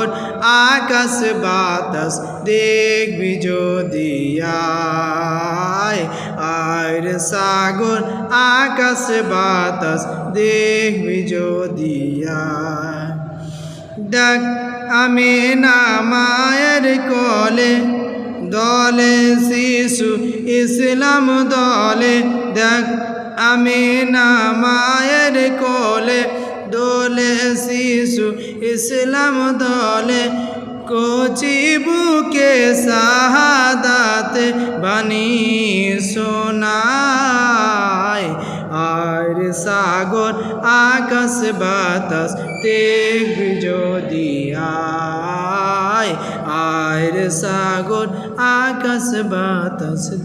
সাগর আকাশ বাতাস দেখবি যদি আর সাগর আকাশ বাতাস দেখবি যদি ডাক আমি না মায়ের কলে, দলে শিশু ইসলাম দলে। দেখ, আমি না মায়ের শিশু ইসলাম দলে কচি বুকে শাহাদাতে বাণী শোনায়। আর সাগর, আকাশ, বাতাস দেখবি যদি আয়। আর সাগর, আকাশ, বাতাস